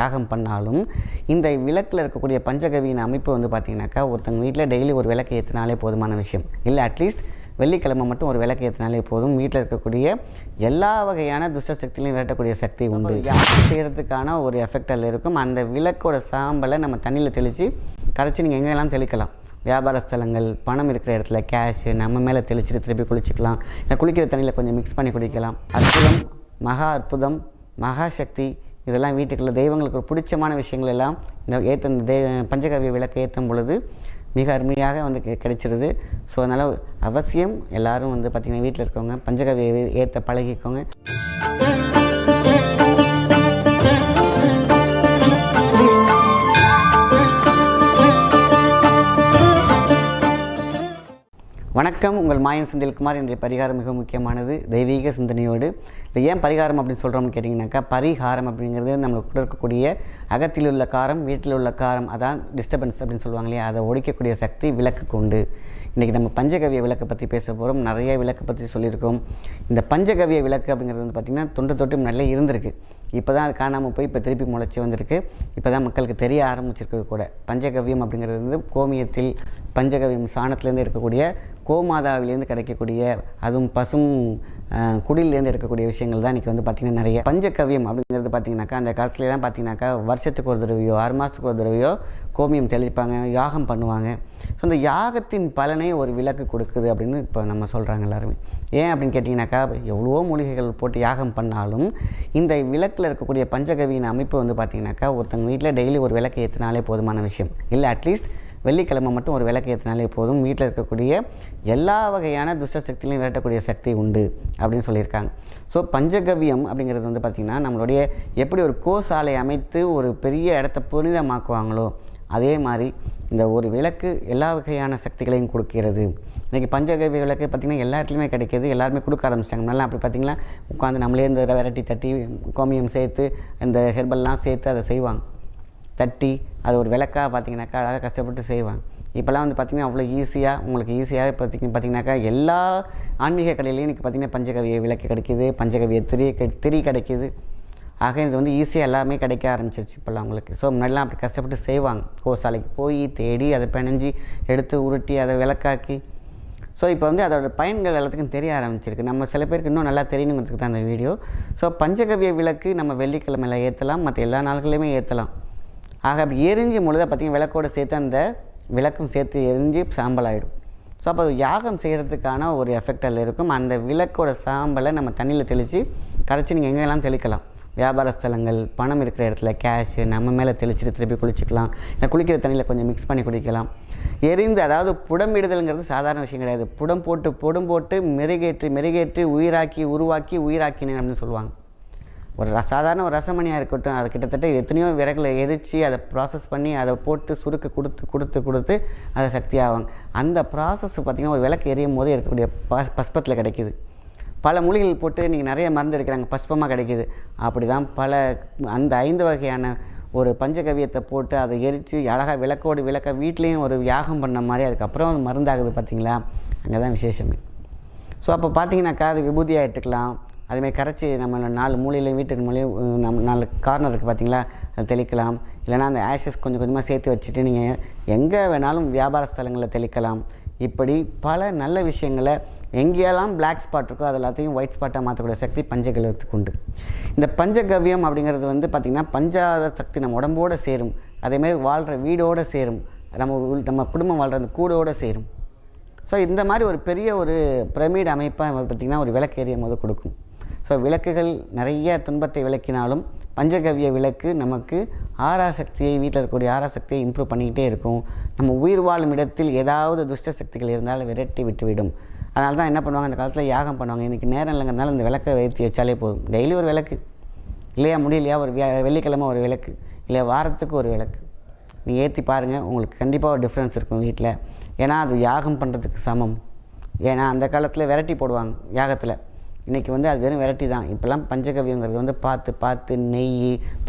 யாகம் பண்ணாலும் இந்த விளக்கில் இருக்கக்கூடிய பஞ்சகவியின் அமைப்பு வந்து பார்த்திங்கனாக்கா ஒருத்தங்க வீட்டில் டெய்லி ஒரு விளக்கு ஏற்றினாலே போதுமான விஷயம். இல்லை அட்லீஸ்ட் வெள்ளிக்கிழமை மட்டும் ஒரு விளக்கு ஏற்றினாலே போதும். வீட்டில் இருக்கக்கூடிய எல்லா வகையான துஷ்ட சக்திகளையும் விரட்டக்கூடிய சக்தி உண்டு. யாகம் செய்கிறதுக்கான ஒரு எஃபெக்ட் அதில் இருக்கும். அந்த விளக்கோட சாம்பலை நம்ம தண்ணியில் தெளித்து கரைச்சி நீங்கள் எங்கெல்லாம் தெளிக்கலாம்? வியாபார ஸ்தலங்கள் பணம் இருக்கிற இடத்துல கேஷு நம்ம மேலே தெளிச்சுட்டு திருப்பி குளிச்சுக்கலாம். இல்லை குளிக்கிற தண்ணியில் கொஞ்சம் மிக்ஸ் பண்ணி குடிக்கலாம். அற்புதம் மகா அற்புதம் மகா சக்தி இதெல்லாம் வீட்டுக்குள்ள தெய்வங்களுக்கு ஒரு பிடிச்சமான விஷயங்கள் எல்லாம் இந்த ஏற்ற இந்த தெய்வ பஞ்சகவிய விளக்கு ஏற்றும் பொழுது மிக அருமையாக வந்து கிடைச்சிருது. ஸோ அதனால் அவசியம் எல்லாரும் வந்து பார்த்திங்கன்னா வீட்டில் இருக்கவங்க பஞ்சகவியை ஏற்ற பழகிக்கோங்க. வணக்கம். உங்கள் மாயன் செந்தில்குமார். இன்றைய பரிகாரம் மிக முக்கியமானது. தெய்வீக சிந்தனையோடு. இது ஏன் பரிகாரம் அப்படின்னு சொல்கிறோம்னு கேட்டிங்கனாக்கா பரிகாரம் அப்படிங்கிறது நம்மளுக்கு இருக்கக்கூடிய அகத்தில் உள்ள காரம் வீட்டில் உள்ள காரம் அதான் டிஸ்டர்பன்ஸ் அப்படின்னு சொல்லுவாங்க இல்லையா? அதை ஒழிக்கக்கூடிய சக்தி விளக்குக்கு உண்டு. இன்றைக்கி நம்ம பஞ்சகவிய விளக்கை பற்றி பேச போகிறோம் நிறைய விளக்கை பற்றி சொல்லியிருக்கோம். இந்த பஞ்சகவிய விளக்கு அப்படிங்கிறது வந்து பார்த்திங்கன்னா தொண்டு தொட்டு நல்லா இருந்திருக்கு. இப்போ தான் அது காணாமல் போய் இப்போ திருப்பி முளைச்சி வந்திருக்கு. இப்போ தான் மக்களுக்கு தெரிய ஆரம்பிச்சிருக்கிறது கூட. பஞ்சகவியம் அப்படிங்கிறது வந்து கோமியத்தில் பஞ்சகவியம் சாணத்துலேருந்து இருக்கக்கூடிய கோமாதாவிலேருந்து கிடைக்கக்கூடிய அதுவும் பசும் குடிலேருந்து எடுக்கக்கூடிய விஷயங்கள் தான் இன்றைக்கி வந்து பார்த்திங்கன்னா நிறைய. பஞ்சகவியம் அப்படிங்கிறது பார்த்திங்கனாக்கா அந்த காலத்துலலாம் பார்த்திங்கனாக்கா வருஷத்துக்கு ஒரு தடவையோ ஆறு மாதத்துக்கு ஒரு தடவையோ கோமியம் தெளிப்பாங்க யாகம் பண்ணுவாங்க. ஸோ அந்த யாகத்தின் பலனை ஒரு விளக்கு கொடுக்குது அப்படின்னு இப்போ நம்ம சொல்கிறாங்க எல்லாருமே. ஏன் அப்படின்னு கேட்டிங்கனாக்கா எவ்வளோ மூலிகைகள் போட்டு யாகம் பண்ணாலும் இந்த விளக்கில் இருக்கக்கூடிய பஞ்சகவியின் அமைப்பு வந்து பார்த்திங்கனாக்கா ஒருத்தங்க வீட்டில் டெய்லி ஒரு விளக்கு ஏற்றினாலே போதுமான விஷயம். இல்லை அட்லீஸ்ட் வெள்ளிக்கிழமை மட்டும் ஒரு விளக்கு ஏற்றினாலே போதும். வீட்டில் இருக்கக்கூடிய எல்லா வகையான துஷ்ட சக்திகளையும் விரட்டக்கூடிய சக்தி உண்டு அப்படின்னு சொல்லியிருக்காங்க. ஸோ பஞ்சகவியம் அப்படிங்கிறது வந்து பார்த்திங்கன்னா நம்மளுடைய எப்படி ஒரு கோசாலை அமைத்து ஒரு பெரிய இடத்த புனிதமாக்குவாங்களோ அதே மாதிரி இந்த ஒரு விளக்கு எல்லா வகையான சக்திகளையும் கொடுக்கிறது. இன்றைக்கி பஞ்சகவி விளக்கு பார்த்திங்கன்னா எல்லா இடத்துலையுமே கிடைக்கிது. எல்லாருமே கொடுக்க ஆரம்பிச்சிட்டாங்க. நல்லா அப்படி பார்த்திங்கன்னா உட்காந்து நம்மளே இந்த விரட்டி தட்டி கோமியம் சேர்த்து இந்த ஹெர்பல்லாம் சேர்த்து அதை செய்வாங்க. தட்டி அது ஒரு விளக்காக பார்த்தீங்கன்னாக்கா அழகாக கஷ்டப்பட்டு செய்வாங்க. இப்போல்லாம் வந்து பார்த்திங்கன்னா அவ்வளோ ஈஸியாக உங்களுக்கு ஈஸியாக பார்த்திங்க பார்த்தீங்கன்னாக்கா எல்லா ஆன்மீக கலையிலையும் இன்றைக்கி பார்த்திங்கன்னா பஞ்சகவிய விளக்கு கிடைக்கிது பஞ்சகவிய திரி திரி கிடைக்கிது. ஆக இது வந்து ஈஸியாக எல்லாமே கிடைக்க ஆரம்பிச்சிருச்சு இப்போல்லாம் உங்களுக்கு. ஸோ முன்னாடிலாம் அப்படி கஷ்டப்பட்டு செய்வாங்க. கோசாலைக்கு போய் தேடி அதை பிணைஞ்சி எடுத்து உருட்டி அதை விளக்காக்கி. ஸோ இப்போ வந்து அதோட பயன்கள் எல்லாத்துக்கும் தெரிய ஆரம்பிச்சிருக்கு. நம்ம சில பேருக்கு இன்னும் நல்லா தெரியணுங்கிறதுக்கு தான் அந்த வீடியோ. ஸோ பஞ்சகவிய விளக்கு நம்ம வெள்ளிக்கிழமையில் ஏற்றலாம் மற்ற எல்லா நாள்களையுமே ஏற்றலாம் ஆக அப்படி எரிஞ்சு முழுதாக பார்த்தீங்கன்னா விளக்கோட சேர்த்து அந்த விளக்கும் சேர்த்து எரிஞ்சு சாம்பல் ஆகிடும் ஸோ அப்போ அது யாகம் செய்கிறதுக்கான ஒரு எஃபெக்ட் அதில் இருக்கும். அந்த விளக்கோட சாம்பலை நம்ம தண்ணியில் தெளித்து கரைச்சி நீங்கள் எங்கெல்லாம் தெளிக்கலாம்? வியாபார ஸ்தலங்கள் பணம் இருக்கிற இடத்துல கேஷு நம்ம மேலே தெளிச்சுட்டு திருப்பி குளிச்சுக்கலாம். இல்லை குளிக்கிற தண்ணியில் கொஞ்சம் மிக்ஸ் பண்ணி குடிக்கலாம். எரிந்து அதாவது புடம்பிடுதல்ங்கிறது சாதாரண விஷயம் கிடையாது. புடம் போட்டு புடம் போட்டு மெருகேற்றி மெருகேற்றி உயிராக்கி உருவாக்கி உயிராக்கினேன் அப்படின்னு சொல்லுவாங்க. ஒரு சாதாரண ஒரு ரசமணியாக இருக்கட்டும் அது கிட்டத்தட்ட எத்தனையோ விறகுல எரித்து அதை ப்ராசஸ் பண்ணி அதை போட்டு சுருக்க கொடுத்து கொடுத்து கொடுத்து அதை சக்தியாகும் அந்த ப்ராசஸ் பார்த்திங்கன்னா ஒரு விளக்கு எரியும் போது இருக்கக்கூடிய பஸ் பஸ்பத்தில் கிடைக்கிது. பல மூலிகைகள் போட்டு நீங்கள் நிறைய மருந்து எடுக்கிறாங்க பஸ்பமாக கிடைக்கிது. அப்படி தான் பல அந்த ஐந்து வகையான ஒரு பஞ்சகவியத்தை போட்டு அதை எரித்து அழகாக விளக்கோடு விளக்க வீட்லேயும் ஒரு யாகம் பண்ண மாதிரி அதுக்கப்புறம் அது மருந்தாகுது பார்த்திங்களா அங்கே தான் விசேஷமே. ஸோ அப்போ பார்த்தீங்கன்னாக்கா அது விபூதியாக எடுத்துக்கலாம். அதுமாதிரி கரைச்சி நம்ம நாலு மூலையிலையும் வீட்டுக்கு மூலையும் நம் நம்ம நாலு கார்னர் இருக்குது பார்த்தீங்களா அது தெளிக்கலாம். இல்லைன்னா அந்த ஆஷஸ் கொஞ்சம் கொஞ்சமாக சேர்த்து வச்சுட்டு நீங்கள் எங்கே வேணாலும் வியாபார ஸ்தலங்களில் தெளிக்கலாம். இப்படி பல நல்ல விஷயங்களை எங்கேயெல்லாம் பிளாக் ஸ்பாட் இருக்கோ அது எல்லாத்தையும் ஒயிட் ஸ்பாட்டாக மாற்றக்கூடிய சக்தி பஞ்சகவியத்துக்கு உண்டு. இந்த பஞ்சகவ்யம் அப்படிங்கிறது வந்து பார்த்திங்கன்னா பஞ்சாத சக்தி நம்ம உடம்போடு சேரும். அதேமாதிரி வாழ்கிற வீடோடு சேரும். நம்ம நம்ம குடும்பம் வாழ்கிற அந்த கூடோடு சேரும். ஸோ இந்த மாதிரி ஒரு பெரிய ஒரு பிரமிட் அமைப்பாக பார்த்திங்கன்னா ஒரு விளக்கேறிய போது கொடுக்கும். ஸோ விளக்குகள் நிறைய துன்பத்தை விளக்கினாலும் பஞ்சகவிய விளக்கு நமக்கு ஆராசக்தியை வீட்டில் இருக்கக்கூடிய ஆராசக்தியை இம்ப்ரூவ் பண்ணிக்கிட்டே இருக்கும். நம்ம உயிர் வாழும் இடத்தில் ஏதாவது துஷ்ட சக்திகள் இருந்தாலும் விரட்டி விட்டுவிடும். அதனால தான் என்ன பண்ணுவாங்க? அந்த காலத்தில் யாகம் பண்ணுவாங்க. இன்றைக்கி நேரம் இல்லைங்கிறதுனால இந்த விளக்கை வைத்து வச்சாலே போதும். டெய்லி ஒரு விளக்கு. இல்லையா? முடியலையா? ஒரு வியா- வெள்ளிக்கிழமை ஒரு விளக்கு. இல்லை வாரத்துக்கு ஒரு விளக்கு. நீங்கள் ஏற்றி பாருங்கள் உங்களுக்கு கண்டிப்பாக ஒரு டிஃப்ரென்ஸ் இருக்கும் வீட்டில். ஏன்னா அது யாகம் பண்ணுறதுக்கு சமம். ஏன்னா அந்த காலத்தில் விரட்டி போடுவாங்க யாகத்தில். இன்றைக்கி வந்து அது வெறும் வெரைட்டி தான். இப்போல்லாம் பஞ்சகவியங்கிறது வந்து பார்த்து பார்த்து நெய்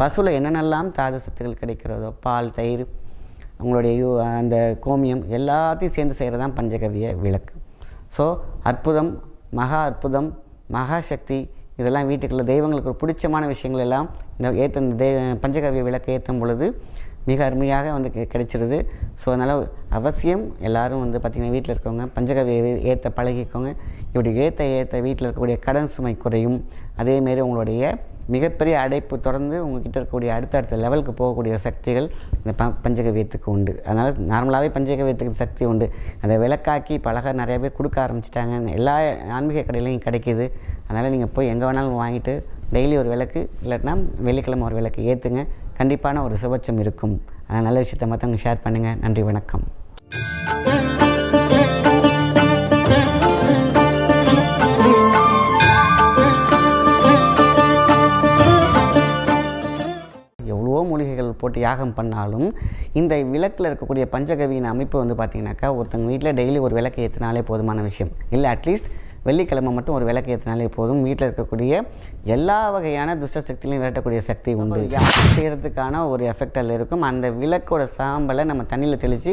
பசுவில் என்னென்னலாம் தாது சத்துக்கள் கிடைக்கிறதோ பால் தயிர் உங்களுடைய யூ அந்த கோமியம் எல்லாத்தையும் சேர்ந்து செய்கிறது தான் பஞ்சகவிய விளக்கு. ஸோ அற்புதம் மகா அற்புதம் மகா சக்தி இதெல்லாம் வீட்டுக்குள்ள தெய்வங்களுக்கு ஒரு பிடிச்சமான விஷயங்கள் எல்லாம் இந்த ஏற்ற இந்த தெய் பஞ்சகவிய விளக்கு ஏற்றும் பொழுது மிக அருமையாக வந்து கிடைச்சிருது. ஸோ அதனால் அவசியம் எல்லோரும் வந்து பார்த்திங்கன்னா வீட்டில் இருக்கவங்க பஞ்சகவியை ஏற்ற பழகிக்கோங்க. இப்படி ஏற்ற ஏற்ற வீட்டில் இருக்கக்கூடிய கடன் சுமை குறையும். அதேமாரி உங்களுடைய மிகப்பெரிய அடைப்பு தொடர்ந்து உங்ககிட்ட இருக்கக்கூடிய அடுத்தடுத்த லெவலுக்கு போகக்கூடிய சக்திகள் இந்த ப பஞ்சகவியத்துக்கு உண்டு. அதனால் நார்மலாகவே பஞ்சகவியத்துக்கு சக்தி உண்டு. அதை விளக்காக்கி பழக நிறைய பேர் கொடுக்க ஆரம்பிச்சிட்டாங்க எல்லா ஆன்மீக கடையிலையும் கிடைக்கிது. அதனால் நீங்கள் போய் எங்கே வேணாலும் வாங்கிட்டு டெய்லி ஒரு விளக்கு இல்லாட்டினா வெள்ளிக்கிழமை ஒரு விளக்கு ஏற்றுங்க கண்டிப்பான ஒரு சுபட்சம் இருக்கும். அதனால் நல்ல விஷயத்தை மற்றவங்க ஷேர் பண்ணுங்கள் நன்றி வணக்கம். போட்டு யாகம் பண்ணாலும் இந்த விளக்கில் இருக்கக்கூடிய பஞ்சகவியின் அமைப்பு வந்து பார்த்தீங்கன்னாக்கா ஒருத்தங்க வீட்டில் டெய்லி ஒரு விளக்கு ஏற்றினாலே போதுமான விஷயம். இல்லை அட்லீஸ்ட் வெள்ளிக்கிழமை மட்டும் ஒரு விளக்கு ஏற்றினாலே போதும். வீட்டில் இருக்கக்கூடிய எல்லா வகையான துஷ்ட சக்தியிலையும் விரட்டக்கூடிய சக்தி உண்டு. யாகம் செய்கிறதுக்கான ஒரு எஃபெக்ட் அதில் இருக்கும். அந்த விளக்கோட சாம்பலை நம்ம தண்ணியில் தெளித்து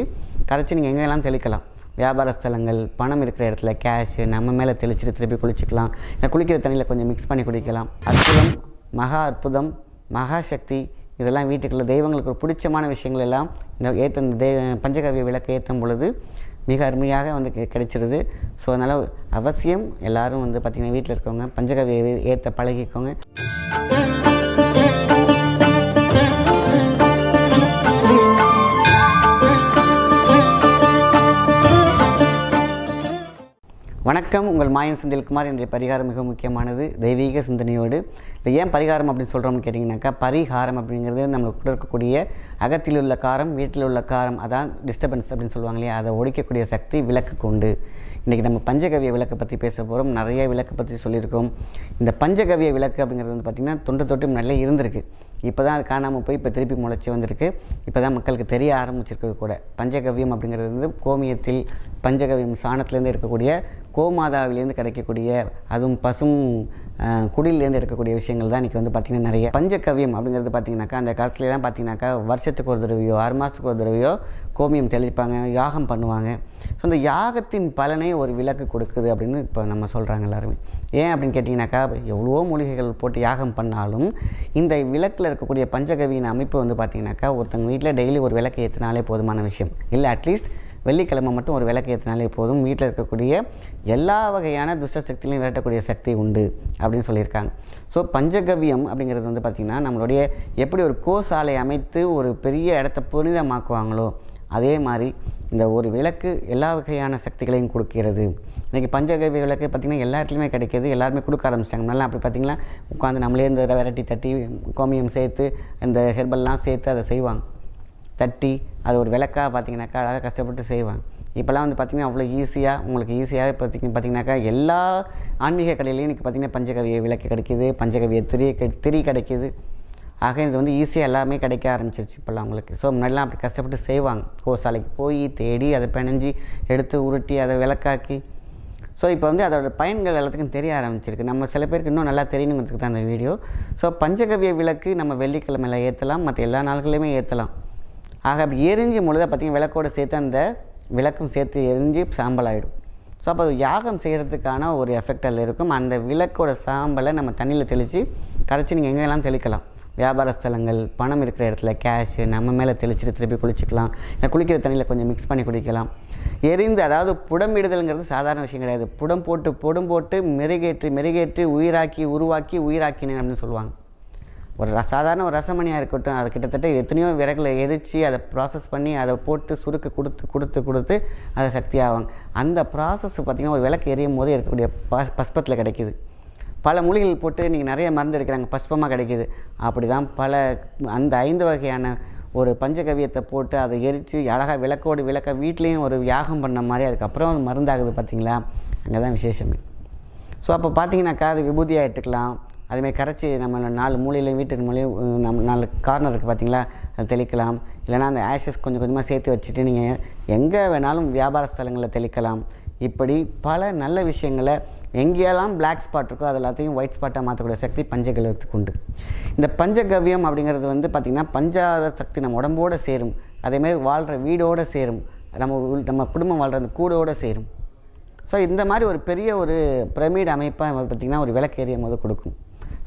கரைச்சி நீங்கள் எங்கெல்லாம் தெளிக்கலாம்? வியாபார ஸ்தலங்கள் பணம் இருக்கிற இடத்துல கேஷு நம்ம மேலே தெளிச்சுட்டு திருப்பி குளிச்சுக்கலாம். இல்லை குளிக்கிற தண்ணியில் கொஞ்சம் மிக்ஸ் பண்ணி குடிக்கலாம். அற்புதம் மகா அற்புதம் மகாசக்தி இதெல்லாம் வீட்டுக்குள்ள தெய்வங்களுக்கு ஒரு பிடிச்சமான விஷயங்கள் எல்லாம் இந்த ஏற்ற இந்த தெய் பஞ்சகவிய விளக்கு ஏற்றும் பொழுது மிக அருமையாக வந்து கிடைச்சிருது. ஸோ அதனால் அவசியம் எல்லாரும் வந்து பார்த்திங்கன்னா வீட்டில் இருக்கவங்க பஞ்சகவியை ஏற்ற பழகிக்கோங்க. வணக்கம். உங்கள் மாயன் செந்தில்குமார். இன்றைய பரிகாரம் மிக முக்கியமானது. தெய்வீக சிந்தனையோடு. இல்லை ஏன் பரிகாரம் அப்படின்னு சொல்கிறோம்னு கேட்டிங்கனாக்கா பரிகாரம் அப்படிங்கிறது நம்மளுக்கு இருக்கக்கூடிய அகத்தில் உள்ள காரம் வீட்டில் உள்ள காரம் அதான் டிஸ்டர்பன்ஸ் அப்படின்னு சொல்லுவாங்க இல்லையா? அதை ஒழிக்கக்கூடிய சக்தி விளக்குக்கு உண்டு. இன்றைக்கி நம்ம பஞ்சகவிய விளக்கை பற்றி பேச போகிறோம் நிறைய விளக்கை பற்றி சொல்லியிருக்கோம். இந்த பஞ்சகவிய விளக்கு அப்படிங்கிறது வந்து பார்த்திங்கன்னா தொண்டு தொட்டு நல்லா இருந்திருக்கு. இப்போ தான் அது காணாமல் போய் இப்போ திருப்பி முளைச்சி வந்திருக்கு. இப்போ தான் மக்களுக்கு தெரிய ஆரம்பிச்சிருக்கிறது கூட. பஞ்சகவியம் அப்படிங்கிறது வந்து கோமியத்தில் பஞ்சகவியம் சாணத்துலேருந்து இருக்கக்கூடிய கோமாதாவிலேருந்து கிடைக்கக்கூடிய அதுவும் பசும் குடிலேருந்து குடியிலேருந்து எடுக்கக்கூடிய விஷயங்கள் தான் இன்றைக்கி வந்து பார்த்திங்கன்னா நிறைய. பஞ்சகவியம் அப்படிங்கிறது பார்த்திங்கனாக்கா அந்த காலத்துலலாம் பார்த்திங்கனாக்கா வருஷத்துக்கு ஒரு தடவையோ ஆறு மாதத்துக்கு ஒரு தடவையோ கோமியம் தெளிப்பாங்க யாகம் பண்ணுவாங்க. ஸோ அந்த யாகத்தின் பலனை ஒரு விளக்கு கொடுக்குது அப்படின்னு இப்போ நம்ம சொல்கிறாங்க எல்லாருமே. ஏன் அப்படின்னு கேட்டிங்கனாக்கா எவ்வளோ மூலிகைகள் போட்டு யாகம் பண்ணாலும் இந்த விளக்கில் இருக்கக்கூடிய பஞ்சகவியின் அமைப்பு வந்து பார்த்திங்கனாக்கா ஒருத்தங்க வீட்டில் டெய்லி ஒரு விளக்கு ஏற்றினாலே போதுமான விஷயம். இல்லை அட்லீஸ்ட் வெள்ளிக்கிழமை மட்டும் ஒரு விளக்கு ஏற்றினாலே போதும். வீட்டில் இருக்கக்கூடிய எல்லா வகையான துஷ்ட சக்திகளையும் விரட்டக்கூடிய சக்தி உண்டு அப்படின்னு சொல்லியிருக்காங்க. ஸோ பஞ்சகவியம் அப்படிங்கிறது வந்து பார்த்திங்கன்னா நம்மளுடைய எப்படி ஒரு கோசாலை அமைத்து ஒரு பெரிய இடத்த புனிதமாக்குவாங்களோ அதே மாதிரி இந்த ஒரு விளக்கு எல்லா வகையான சக்திகளையும் கொடுக்கிறது. இன்றைக்கி பஞ்சகவி விளக்கு பார்த்திங்கன்னா எல்லா இடத்துலையுமே கிடைக்கிது. எல்லாருமே கொடுக்க ஆரம்பிச்சிட்டாங்க. நல்லா அப்படி பார்த்திங்கன்னா உட்காந்து நம்மளே இந்த விரட்டி தட்டி கோமியம் சேர்த்து இந்த ஹெர்பல்லாம் சேர்த்து அதை செய்வாங்க. தட்டி அது ஒரு விளக்காக பார்த்தீங்கன்னாக்கா அழகாக கஷ்டப்பட்டு செய்வாங்க. இப்போல்லாம் வந்து பார்த்திங்கன்னா அவ்வளோ ஈஸியாக உங்களுக்கு ஈஸியாகவே பார்த்திங்க பார்த்திங்கனாக்கா எல்லா ஆன்மீக கலையிலையும் இன்றைக்கி பார்த்திங்கன்னா பஞ்சகவிய விளக்கு கிடைக்கிது பஞ்சகவிய திரி திரி கிடைக்கிது. ஆக இது வந்து ஈஸியாக எல்லாமே கிடைக்க ஆரம்பிச்சிருச்சு இப்போல்லாம் உங்களுக்கு. ஸோ முன்னாடிலாம் அப்படி கஷ்டப்பட்டு செய்வாங்க. கோசாலைக்கு போய் தேடி அதை பிணைஞ்சி எடுத்து உருட்டி அதை விளக்காக்கி. ஸோ இப்போ வந்து அதோட பயன்கள் எல்லாத்துக்கும் தெரிய ஆரம்பிச்சிருக்கு. நம்ம சில பேருக்கு இன்னும் நல்லா தெரியணுங்கிறதுக்கு தான் அந்த வீடியோ. ஸோ பஞ்சகவிய விளக்கு நம்ம வெள்ளிக்கிழமையில் ஏற்றலாம் மற்ற எல்லா நாள்களையுமே ஏற்றலாம் ஆக அப்படி எரிஞ்சு முழுதாக பார்த்தீங்கன்னா விளக்கோட சேர்த்து அந்த விளக்கும் சேர்த்து எரிஞ்சு சாம்பல் ஆகிடும் ஸோ அப்போ அது யாகம் செய்கிறதுக்கான ஒரு எஃபெக்ட் அதில் இருக்கும். அந்த விளக்கோட சாம்பலை நம்ம தண்ணியில் தெளித்து கரைச்சி நீங்கள் எங்கெல்லாம் தெளிக்கலாம்? வியாபார ஸ்தலங்கள் பணம் இருக்கிற இடத்துல கேஷு நம்ம மேலே தெளிச்சுட்டு திருப்பி குளிச்சுக்கலாம். இல்லை குளிக்கிற தண்ணியில் கொஞ்சம் மிக்ஸ் பண்ணி குடிக்கலாம். எரிந்து அதாவது புடமிடுதல்ங்கிறது சாதாரண விஷயம் கிடையாது. புடம் போட்டு புடம் போட்டு மெருகேற்றி மெருகேற்றி உயிராக்கி உருவாக்கி உயிராக்கினேன் அப்படின்னு சொல்லுவாங்க. ஒரு சாதாரண ஒரு ரசமணியாக இருக்கட்டும் அது கிட்டத்தட்ட எத்தனையோ விறகுல எரித்து அதை ப்ராசஸ் பண்ணி அதை போட்டு சுருக்க கொடுத்து கொடுத்து கொடுத்து அதை சக்தி ஆவாங்க அந்த ப்ராசஸ் பார்த்திங்கன்னா ஒரு விளக்கு எரியும் போது இருக்கக்கூடிய பஸ் பஸ்பத்தில் கிடைக்கிது. பல மூலிகைகள் போட்டு நீங்கள் நிறைய மருந்து எடுக்கிறாங்க பஸ்பமாக கிடைக்கிது. அப்படி தான் பல அந்த ஐந்து வகையான ஒரு பஞ்சகவியத்தை போட்டு அதை எரித்து அழகாக விளக்கோடு விளக்க வீட்லேயும் ஒரு யாகம் பண்ண மாதிரி அதுக்கப்புறம் அது மருந்தாகுது பார்த்தீங்களா அங்கே தான் விசேஷமே. ஸோ அப்போ பார்த்தீங்கன்னாக்கா அது விபூதியாக எடுத்துக்கலாம். அதுமாதிரி கரைச்சி நம்ம நாலு மூலையிலையும் வீட்டு மூலையும் நம் நம்ம நாலு கார்னர் இருக்குது பார்த்தீங்களா அது தெளிக்கலாம். இல்லைனா அந்த ஆஷஸ் கொஞ்சம் கொஞ்சமாக சேர்த்து வச்சுட்டு நீங்கள் எங்கே வேணாலும் வியாபார ஸ்தலங்களில் தெளிக்கலாம். இப்படி பல நல்ல விஷயங்களை எங்கேயெல்லாம் பிளாக் ஸ்பாட் இருக்கோ அது எல்லாத்தையும் ஒயிட் ஸ்பாட்டாக மாற்றக்கூடிய சக்தி பஞ்சகவியத்துக்கு உண்டு. இந்த பஞ்சகவ்யம் அப்படிங்கிறது வந்து பார்த்திங்கன்னா பஞ்சாத சக்தி நம்ம உடம்போடு சேரும். அதேமாதிரி வாழ்கிற வீடோடு சேரும். நம்ம நம்ம குடும்பம் வாழ்கிற அந்த கூடோடு சேரும். ஸோ இந்த மாதிரி ஒரு பெரிய ஒரு பிரமிட் அமைப்பாக பார்த்திங்கன்னா ஒரு விளக்கேறிய போது கொடுக்கும்.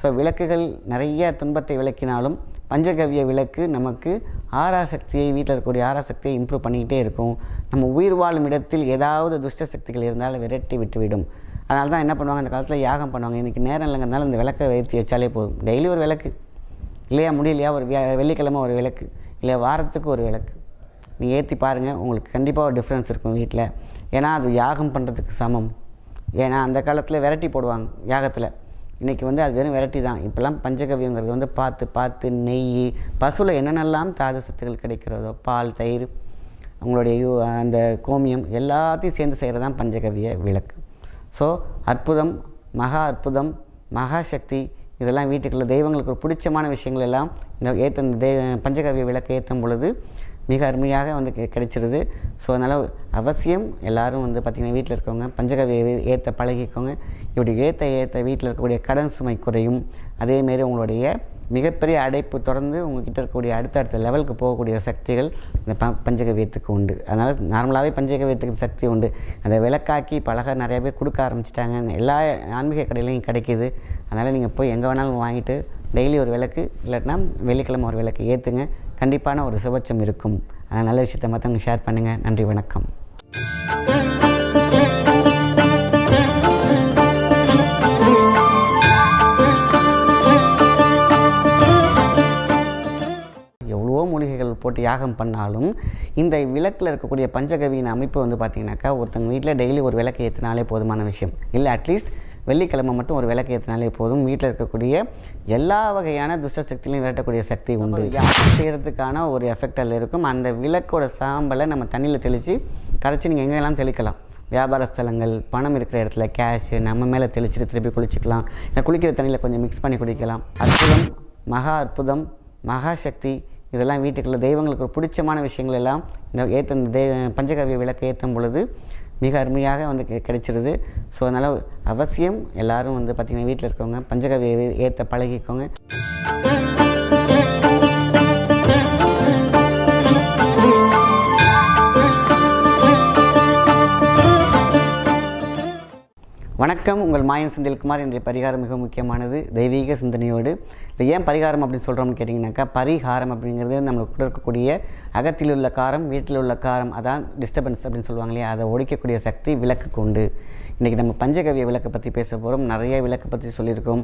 ஸோ விளக்குகள் நிறைய துன்பத்தை விளக்கினாலும் பஞ்சகவ்ய விளக்கு நமக்கு ஆராசக்தியை வீட்டில் இருக்கக்கூடிய ஆராசக்தியை இம்ப்ரூவ் பண்ணிக்கிட்டே இருக்கும். நம்ம உயிர் வாழும் இடத்தில் ஏதாவது துஷ்ட சக்திகள் இருந்தாலும் விரட்டி விட்டுவிடும். அதனால தான் என்ன பண்ணுவாங்க? அந்த காலத்தில் யாகம் பண்ணுவாங்க. இன்றைக்கி நேரம் இல்லைங்கிறதுனால இந்த விளக்கை வைத்து வச்சாலே போதும். டெய்லி ஒரு விளக்கு. இல்லையா? முடியலையா ஒரு வியா- வெள்ளிக்கிழமை ஒரு விளக்கு. இல்லை வாரத்துக்கு ஒரு விளக்கு. நீங்கள் ஏற்றி பாருங்கள் உங்களுக்கு கண்டிப்பாக ஒரு டிஃப்ரென்ஸ் இருக்கும் வீட்டில். ஏன்னா அது யாகம் பண்ணுறதுக்கு சமம். ஏன்னா அந்த காலத்தில் விரட்டி போடுவாங்க யாகத்தில். இன்றைக்கி வந்து அது வெறும் வெரைட்டி தான். இப்போல்லாம் பஞ்சகவியங்கிறது வந்து பார்த்து பார்த்து நெய் பசுவில் என்னென்னலாம் தாது சத்துக்கள் கிடைக்கிறதோ பால் தயிர் அவங்களுடைய யூ அந்த கோமியம் எல்லாத்தையும் சேர்ந்து செய்கிறது தான் பஞ்சகவிய விளக்கு. ஸோ அற்புதம் மகா அற்புதம் மகா சக்தி இதெல்லாம் வீட்டுக்குள்ள தெய்வங்களுக்கு ஒரு பிடிச்சமான விஷயங்கள் எல்லாம் இந்த ஏற்ற இந்த தெய்வ பஞ்சகவிய விளக்கு ஏற்றும் பொழுது மிக அருமையாக வந்து கிடைச்சிருது. ஸோ அதனால் அவசியம் எல்லோரும் வந்து பார்த்திங்கன்னா வீட்டில் இருக்கவங்க பஞ்சகவியை ஏற்ற பழகிக்கோங்க. இப்படி ஏற்ற ஏற்ற வீட்டில் இருக்கக்கூடிய கடன் சுமை குறையும். அதேமாரி உங்களுடைய மிகப்பெரிய அடைப்பு தொடர்ந்து உங்ககிட்ட இருக்கக்கூடிய அடுத்தடுத்த லெவலுக்கு போகக்கூடிய சக்திகள் இந்த ப பஞ்சகவியத்துக்கு உண்டு. அதனால் நார்மலாகவே பஞ்சகவியத்துக்கு சக்தி உண்டு. அதை விளக்காக்கி பழக நிறைய பேர் கொடுக்க ஆரம்பிச்சிட்டாங்க. எல்லா ஆன்மீக கடையிலையும் கிடைக்கிது. அதனால் நீங்கள் போய் எங்கே வேணாலும் வாங்கிட்டு டெய்லி ஒரு விளக்கு இல்லாட்டினா வெள்ளிக்கிழமை ஒரு விளக்கு ஏற்றுங்க கண்டிப்பான ஒரு சுபட்சம் இருக்கும். அதனால் நல்ல விஷயத்தை மற்றவங்க ஷேர் பண்ணுங்கள் நன்றி வணக்கம். போட்டு யாகம் பண்ணாலும் இந்த விளக்கில் இருக்கக்கூடிய பஞ்சகவியின் அமைப்பு வந்து பார்த்தீங்கன்னாக்கா ஒருத்தங்க வீட்டில் டெய்லி ஒரு விளக்கு ஏற்றினாலே போதுமான விஷயம். இல்லை அட்லீஸ்ட் வெள்ளிக்கிழமை மட்டும் ஒரு விளக்கு ஏற்றினாலே போதும். வீட்டில் இருக்கக்கூடிய எல்லா வகையான துஷ்ட சக்தியிலையும் விரட்டக்கூடிய சக்தி உண்டு. யாகம் செய்கிறதுக்கான ஒரு எஃபெக்ட் அதில் இருக்கும். அந்த விளக்கோட சாம்பலை நம்ம தண்ணியில் தெளித்து கரைச்சி நீங்கள் எங்கெல்லாம் தெளிக்கலாம்? வியாபார ஸ்தலங்கள் பணம் இருக்கிற இடத்துல கேஷு நம்ம மேலே தெளிச்சுட்டு திருப்பி குளிச்சுக்கலாம். இல்லை குளிக்கிற தண்ணியில் கொஞ்சம் மிக்ஸ் பண்ணி குடிக்கலாம். அற்புதம் மகா அற்புதம் மகா சக்தி இதெல்லாம் வீட்டுக்குள்ள தெய்வங்களுக்கு ஒரு பிடிச்சமான விஷயங்கள் எல்லாம் இந்த ஏற்ற இந்த தெய்வ பஞ்சகவிய விளக்கு ஏற்றும் பொழுது மிக அருமையாக வந்து கி- கிடைச்சிருது. ஸோ அதனால் அவசியம் எல்லாரும் வந்து பார்த்திங்கன்னா வீட்டில் இருக்கவங்க பஞ்சகவியை ஏற்ற பழகிக்கோங்க. வணக்கம். உங்கள் மாயன் செந்தில்குமார். இன்றைய பரிகாரம் மிக முக்கியமானது. தெய்வீக சிந்தனையோடு. இது ஏன் பரிகாரம் அப்படின்னு சொல்கிறோம்னு கேட்டிங்கனாக்கா பரிகாரம் அப்படிங்கிறது நம்மளுக்கு இருக்கக்கூடிய அகத்தில் உள்ள காரம் வீட்டில் உள்ள காரம் அதான் டிஸ்டர்பன்ஸ் அப்படின்னு சொல்லுவாங்க இல்லையா? அதை ஒழிக்கக்கூடிய சக்தி விளக்குக்கு உண்டு. இன்றைக்கி நம்ம பஞ்சகவிய விளக்கை பற்றி பேச போகிறோம் நிறைய விளக்கை பற்றி சொல்லியிருக்கோம்.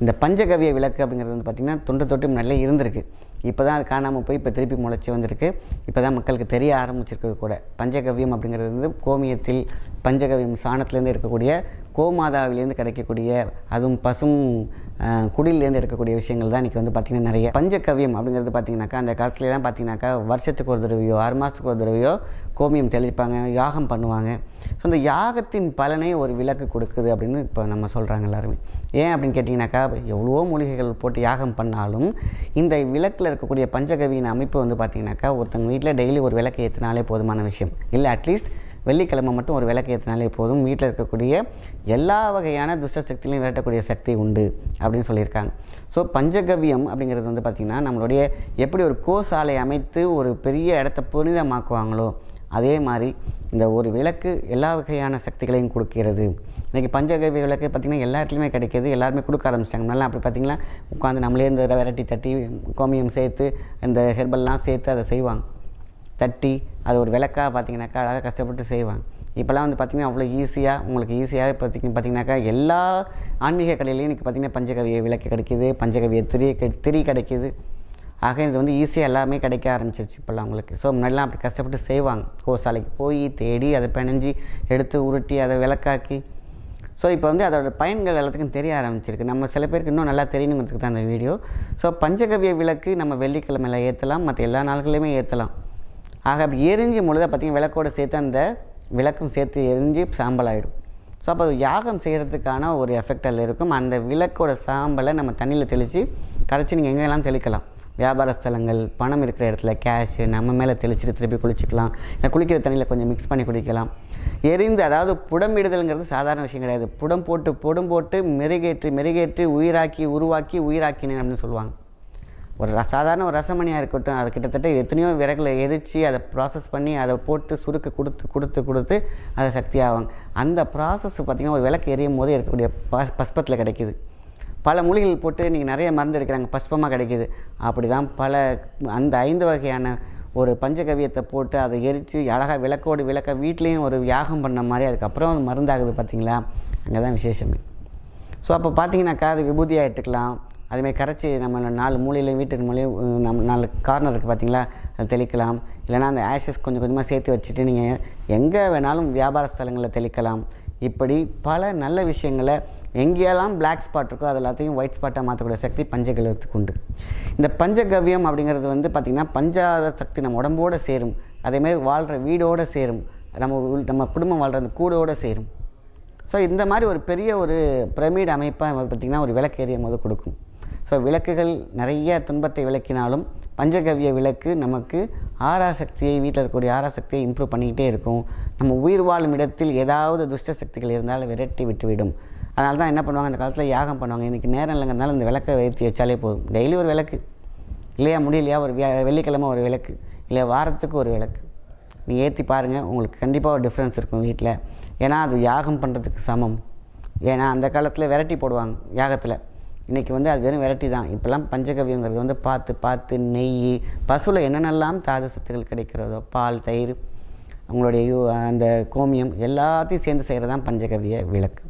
இந்த பஞ்சகவிய விளக்கு அப்படிங்கிறது வந்து பார்த்திங்கன்னா தொண்டு தொட்டு நல்லா இருந்திருக்கு. இப்போ தான் அது காணாமல் போய் இப்போ திருப்பி முளைச்சி வந்திருக்கு. இப்போ தான் மக்களுக்கு தெரிய ஆரம்பிச்சிருக்கிறது கூட. பஞ்சகவியம் அப்படிங்கிறது வந்து கோமியத்தில் பஞ்சகவியம் சாணத்துலேருந்து இருக்கக்கூடிய கோமாதாவிலேருந்து கிடைக்கக்கூடிய அதுவும் பசும் குடிலேருந்து எடுக்கக்கூடிய விஷயங்கள் தான் இன்றைக்கி வந்து பார்த்திங்கன்னா நிறைய. பஞ்சகவியம் அப்படிங்கிறது பார்த்திங்கனாக்கா அந்த காலத்துலலாம் பார்த்திங்கனாக்கா வருஷத்துக்கு ஒரு தடவையோ ஆறு மாதத்துக்கு ஒரு தடவையோ கோமியம் தெளிப்பாங்க யாகம் பண்ணுவாங்க. ஸோ அந்த யாகத்தின் பலனை ஒரு விளக்கு கொடுக்குது அப்படின்னு இப்போ நம்ம சொல்கிறாங்க எல்லாருமே. ஏன் அப்படின்னு கேட்டிங்கனாக்கா எவ்வளவோ மூலிகைகள் போட்டு யாகம் பண்ணாலும் இந்த விளக்கில் இருக்கக்கூடிய பஞ்சகவியின் அமைப்பு வந்து பார்த்திங்கனாக்கா ஒருத்தங்க வீட்டில் டெய்லி ஒரு விளக்கு ஏற்றினாலே போதுமான விஷயம். இல்லை அட்லீஸ்ட் வெள்ளிக்கிழமை மட்டும் ஒரு விளக்கு ஏற்றினாலே போதும். வீட்டில் இருக்கக்கூடிய எல்லா வகையான துஷ்ட சக்தியிலையும் விரட்டக்கூடிய சக்தி உண்டு அப்படின்னு சொல்லியிருக்காங்க. ஸோ பஞ்சகவ்யம் அப்படிங்கிறது வந்து பார்த்திங்கன்னா நம்மளுடைய எப்படி ஒரு கோசாலை அமைத்து ஒரு பெரிய இடத்த புனிதமாக்குவாங்களோ அதே மாதிரி இந்த ஒரு விளக்கு எல்லா வகையான சக்திகளையும் கொடுக்கிறது. இன்றைக்கி பஞ்சகவி விளக்கு பார்த்திங்கன்னா எல்லா இடத்துலையுமே கிடைக்கிது. எல்லாருமே கொடுக்க ஆரம்பிச்சிட்டாங்க. நல்லா அப்படி பார்த்திங்கன்னா உட்காந்து நம்மளே இந்த விரட்டி தட்டி கோமியம் சேர்த்து இந்த ஹெர்பல்லாம் சேர்த்து அதை செய்வாங்க. தட்டி அது ஒரு விளக்காக பார்த்தீங்கன்னாக்கா அழகாக கஷ்டப்பட்டு செய்வாங்க. இப்போல்லாம் வந்து பார்த்திங்கன்னா அவ்வளோ ஈஸியாக உங்களுக்கு ஈஸியாக பார்த்திங்க பார்த்தீங்கன்னாக்கா எல்லா ஆன்மீக கலையிலையும் இன்றைக்கி பார்த்திங்கன்னா பஞ்சகவிய விளக்கு கிடைக்கிது பஞ்சகவிய திரி திரி கிடைக்கிது. ஆக இது வந்து ஈஸியாக எல்லாமே கிடைக்க ஆரம்பிச்சிருச்சு இப்போல்லாம் உங்களுக்கு. ஸோ முன்னாடிலாம் அப்படி கஷ்டப்பட்டு செய்வாங்க. கோசாலைக்கு போய் தேடி அதை பிணைஞ்சி எடுத்து உருட்டி அதை விளக்காக்கி. ஸோ இப்போ வந்து அதோட பயன்கள் எல்லாத்துக்கும் தெரிய ஆரம்பிச்சிருக்கு. நம்ம சில பேருக்கு இன்னும் நல்லா தெரியணுங்கிறதுக்கு தான் அந்த வீடியோ. ஸோ பஞ்சகவிய விளக்கு நம்ம வெள்ளிக்கிழமையில் ஏற்றலாம் மற்ற எல்லா நாள்களையுமே ஏற்றலாம் ஆக அப்படி எரிஞ்சு பொழுது பார்த்தீங்கன்னா விளக்கோட சேர்த்து அந்த விளக்கும் சேர்த்து எரிஞ்சு சாம்பல் ஆகிடும் ஸோ அப்போ அது யாகம் செய்கிறதுக்கான ஒரு எஃபெக்ட் அதில் இருக்கும். அந்த விளக்கோட சாம்பலை நம்ம தண்ணியில் தெளித்து கரைச்சி நீங்கள் எங்கெல்லாம் தெளிக்கலாம்? வியாபார ஸ்தலங்கள் பணம் இருக்கிற இடத்துல கேஷு நம்ம மேலே தெளிச்சுட்டு திருப்பி குளிச்சுக்கலாம். இல்லை குளிக்கிற தண்ணியில் கொஞ்சம் மிக்ஸ் பண்ணி குடிக்கலாம். எரிந்து அதாவது புடமிடுதல்ங்கிறது சாதாரண விஷயம் கிடையாது. புடம் போட்டு புடம் போட்டு மெருகேற்றி மெருகேற்றி உயிராக்கி உருவாக்கி உயிராக்கினேன் அப்படின்னு சொல்லுவாங்க. ஒரு சாதாரண ஒரு ரசமணியாக இருக்கட்டும் அது கிட்டத்தட்ட எத்தனையோ விறகுல எரித்து அதை ப்ராசஸ் பண்ணி அதை போட்டு சுருக்க கொடுத்து கொடுத்து கொடுத்து அதை சக்தியாகும் அந்த ப்ராசஸ் பார்த்திங்கன்னா ஒரு விளக்கு எரியும் போது இருக்கக்கூடிய பஸ் பஸ்பத்தில் கிடைக்குது. பல மூலிகைகள் போட்டு நீங்கள் நிறைய மருந்து எடுக்கிறாங்க பஸ்பமாக கிடைக்கிது. அப்படி தான் பல அந்த ஐந்து வகையான ஒரு பஞ்சகவியத்தை போட்டு அதை எரித்து அழகாக விளக்கோடு விளக்க வீட்லேயும் ஒரு யாகம் பண்ண மாதிரி அதுக்கப்புறம் அது மருந்தாகுது பார்த்தீங்களா அங்கே தான் விசேஷமே. ஸோ அப்போ பார்த்தீங்கன்னாக்கா அது விபூதியாக எடுத்துக்கலாம் அதுமாதிரி கரைச்சி நம்ம நாலு மூலையிலையும் வீட்டுக்கு மூலையும் நம் நம்ம நாலு கார்னர் இருக்குது பார்த்தீங்களா அது தெளிக்கலாம். இல்லைனா அந்த ஆஷஸ் கொஞ்சம் கொஞ்சமாக சேர்த்து வச்சுட்டு நீங்கள் எங்கே வேணாலும் வியாபார ஸ்தலங்களில் தெளிக்கலாம். இப்படி பல நல்ல விஷயங்களை எங்கேயெல்லாம் பிளாக் ஸ்பாட் இருக்கோ அது எல்லாத்தையும் ஒயிட் ஸ்பாட்டாக மாற்றக்கூடிய சக்தி பஞ்சகவியத்துக்கு உண்டு. இந்த பஞ்சகவ்யம் அப்படிங்கிறது வந்து பார்த்திங்கன்னா பஞ்சாத சக்தி நம்ம உடம்போடு சேரும். அதேமாதிரி வாழ்கிற வீடோடு சேரும். நம்ம நம்ம குடும்பம் வாழ்கிற அந்த கூடோடு சேரும். ஸோ இந்த மாதிரி ஒரு பெரிய ஒரு பிரமிட் அமைப்பாக பார்த்திங்கன்னா ஒரு விளக்கேறிய போது கொடுக்கும். ஸோ விளக்குகள் நிறைய துன்பத்தை விளக்கினாலும் பஞ்சகவ்ய விளக்கு நமக்கு ஆராசக்தியை வீட்டில் இருக்கக்கூடிய ஆராசக்தியை இம்ப்ரூவ் பண்ணிக்கிட்டே இருக்கும். நம்ம உயிர் வாழும் இடத்தில் ஏதாவது துஷ்ட சக்திகள் இருந்தாலும் விரட்டி விட்டுவிடும். அதனால தான் என்ன பண்ணுவாங்க? அந்த காலத்தில் யாகம் பண்ணுவாங்க. இன்றைக்கி நேரம் இல்லைங்கிறதுனால இந்த விளக்கை ஏற்றி வச்சாலே போதும். டெய்லி ஒரு விளக்கு. இல்லையா? முடியலையா? ஒரு வியா வெள்ளிக்கிழமை ஒரு விளக்கு. இல்லை வாரத்துக்கு ஒரு விளக்கு. நீங்கள் ஏற்றி பாருங்கள் உங்களுக்கு கண்டிப்பாக ஒரு டிஃப்ரென்ஸ் இருக்கும் வீட்டில். ஏன்னா அது யாகம் பண்ணுறதுக்கு சமம். ஏன்னா அந்த காலத்தில் விரட்டி போடுவாங்க யாகத்தில். இன்றைக்கி வந்து அது வெறும் வெரைட்டி தான். இப்போல்லாம் பஞ்சகவியங்கிறது வந்து பார்த்து பார்த்து நெய் பசுவில் என்னென்னலாம் தாது சத்துக்கள் கிடைக்கிறதோ பால் தயிர் அவங்களுடைய யூ அந்த கோமியம் எல்லாத்தையும் சேர்ந்து செய்கிறது தான் பஞ்சகவிய விளக்கு.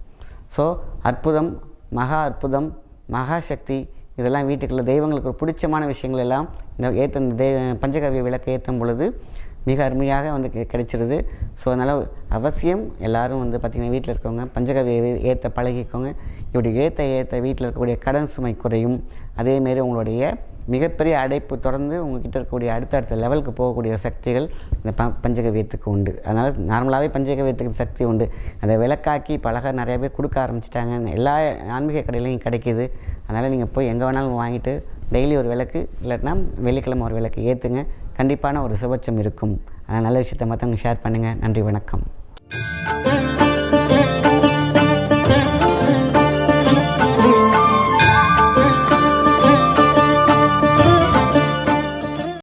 ஸோ அற்புதம் மகா அற்புதம் மகா சக்தி இதெல்லாம் வீட்டுக்குள்ள தெய்வங்களுக்கு ஒரு பிடிச்சமான விஷயங்கள் எல்லாம் இந்த ஏற்ற இந்த தெய்வ பஞ்சகவிய விளக்கை ஏற்றும் பொழுது மிக அருமையாக வந்து கிடைச்சிருது. ஸோ அதனால் அவசியம் எல்லோரும் வந்து பார்த்திங்கன்னா வீட்டில் இருக்கவங்க பஞ்சகவியை ஏற்ற பழகிக்கோங்க. இப்படி ஏற்ற ஏற்ற வீட்டில் இருக்கக்கூடிய கடன் சுமை குறையும். அதேமாரி உங்களுடைய மிகப்பெரிய அடைப்பு தொடர்ந்து உங்ககிட்ட இருக்கக்கூடிய அடுத்தடுத்த லெவலுக்கு போகக்கூடிய சக்திகள் இந்த ப பஞ்சகவியத்துக்கு உண்டு. அதனால் நார்மலாகவே பஞ்சகவியத்துக்கு சக்தி உண்டு. அதை விளக்காக்கி பழக நிறைய பேர் கொடுக்க ஆரம்பிச்சிட்டாங்க. எல்லா ஆன்மீக கடையிலையும் கிடைக்கிது. அதனால் நீங்கள் போய் எங்கே வேணாலும் வாங்கிட்டு டெய்லி ஒரு விளக்கு இல்லாட்டினா வெள்ளிக்கிழமை ஒரு விளக்கு ஏற்றுங்க கண்டிப்பான ஒரு சுபட்சம் இருக்கும். அதனால் நல்ல விஷயத்தை மற்றவங்க ஷேர் பண்ணுங்கள் நன்றி வணக்கம்.